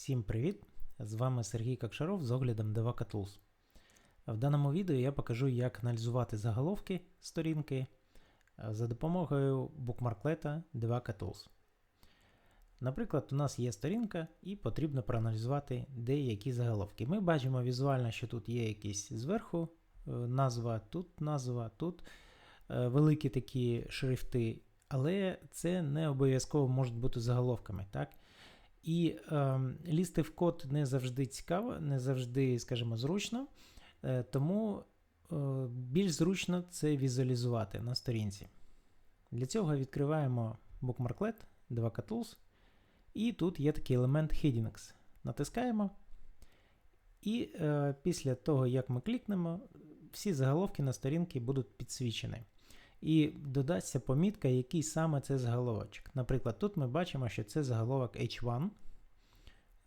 Всім привіт! З вами Сергій Кокшаров з оглядом Devaka Tools. В даному відео я покажу, як аналізувати заголовки сторінки е, за допомогою букмарклета Devaka Tools. Наприклад, у нас є сторінка і потрібно проаналізувати деякі заголовки. Ми бачимо візуально, що тут є якісь зверху е, назва, тут назва, тут е, великі такі шрифти, але це не обов'язково можуть бути заголовками. так? І е, лізти в код не завжди цікаво, не завжди, скажімо, зручно. Е, тому е, більш зручно це візуалізувати на сторінці. Для цього відкриваємо Bookmarklet, 2K Tools, і тут є такий елемент Headings. Натискаємо. І е, після того, як ми клікнемо, всі заголовки на сторінці будуть підсвічені. І додасться помітка, який саме це заголовочок. Наприклад, тут ми бачимо, що це заголовок H1,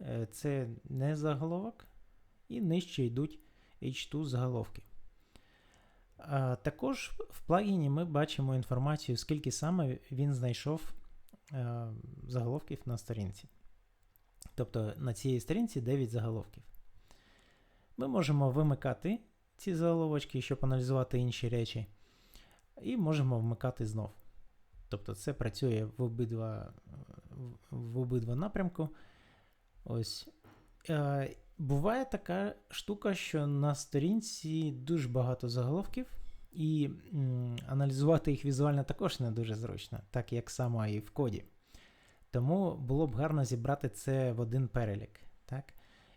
Е, це не заголовок, і нижче йдуть H2 заголовки. Також в плагіні ми бачимо інформацію, скільки саме він знайшов е, заголовків на сторінці. Тобто на цій сторінці 9 заголовків. Ми можемо вимикати ці заголовочки, щоб аналізувати інші речі. І можемо вмикати знов. Тобто це працює в обидва в обидва напрямку. Ось. Е, Буває така штука, що на сторінці дуже багато заголовків, і м, аналізувати їх візуально також не дуже зручно, так як само і в коді. Тому було б гарно зібрати це в один перелік. Так?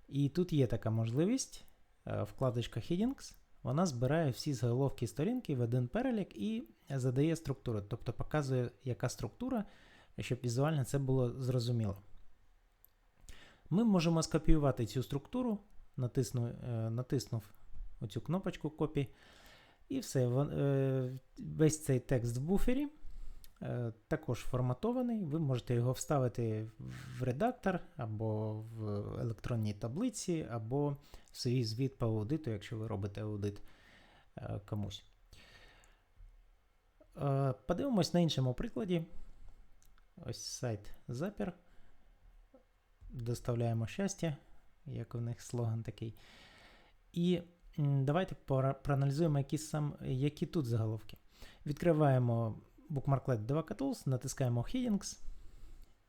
І тут є така можливість, е, вкладочка Headings, вона збирає всі заголовки сторінки в один перелік і задає структуру, тобто показує, яка структура, щоб візуально це було зрозуміло. Ми можемо скопіювати цю структуру, натисну, е, натиснув оцю кнопочку копі, і все. Е, весь цей текст в буфері. Е, Також форматований, ви можете його вставити в редактор, або в електронній таблиці, або в свій звіт по аудиту, якщо ви робите аудит е, комусь. Е, Подивимось на іншому прикладі. Ось сайт Zapier. Доставляємо щастя, як у них слоган такий. І давайте проаналізуємо, які, сам, які тут заголовки. Відкриваємо Bookmarklet Devaka Tools, натискаємо Headings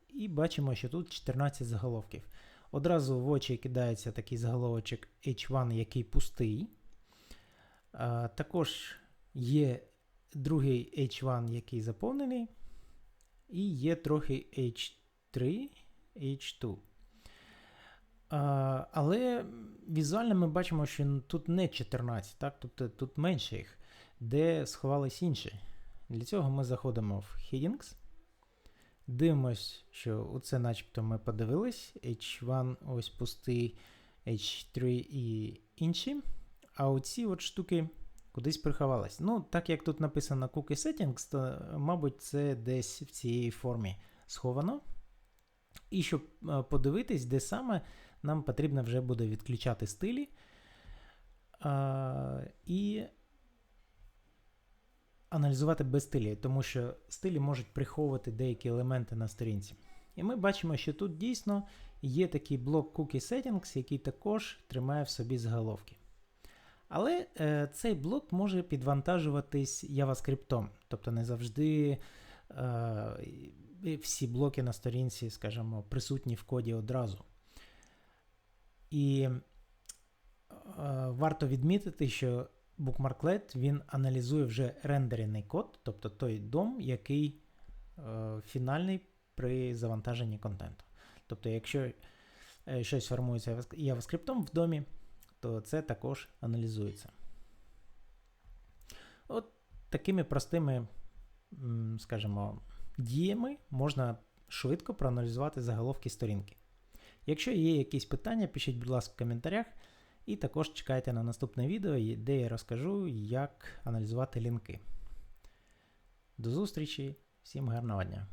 і бачимо, що тут 14 заголовків. Одразу в очі кидається такий заголовочок H1, який пустий. А, також є другий H1, який заповнений. І є трохи H3, H2. А, але візуально ми бачимо, що тут не 14, так? тобто тут менше їх, де сховались інші. Для цього ми заходимо в Headings. Дивимось, що це начебто ми подивились. H1 ось пустий, H3 і інші. А оці от штуки кудись приховались. Ну, так як тут написано Cookie Settings, то, мабуть, це десь в цій формі сховано. І щоб е, подивитись, де саме нам потрібно вже буде відключати стилі. А, і аналізувати без стилі, тому що стилі можуть приховувати деякі елементи на сторінці. І ми бачимо, що тут дійсно є такий блок Cookie Settings, який також тримає в собі заголовки. Але е, цей блок може підвантажуватись JavaScript, тобто не завжди е, всі блоки на сторінці, скажімо, присутні в коді одразу. І е, варто відмітити, що Bookmarklet він аналізує вже рендерений код, тобто той дом, який е, фінальний при завантаженні контенту. Тобто, якщо е, щось формується JavaScript в домі, то це також аналізується. От такими простими, скажімо, діями можна швидко проаналізувати заголовки сторінки. Якщо є якісь питання, пишіть, будь ласка, в коментарях. І також чекайте на наступне відео, де я розкажу, як аналізувати лінки. До зустрічі, всім гарного дня!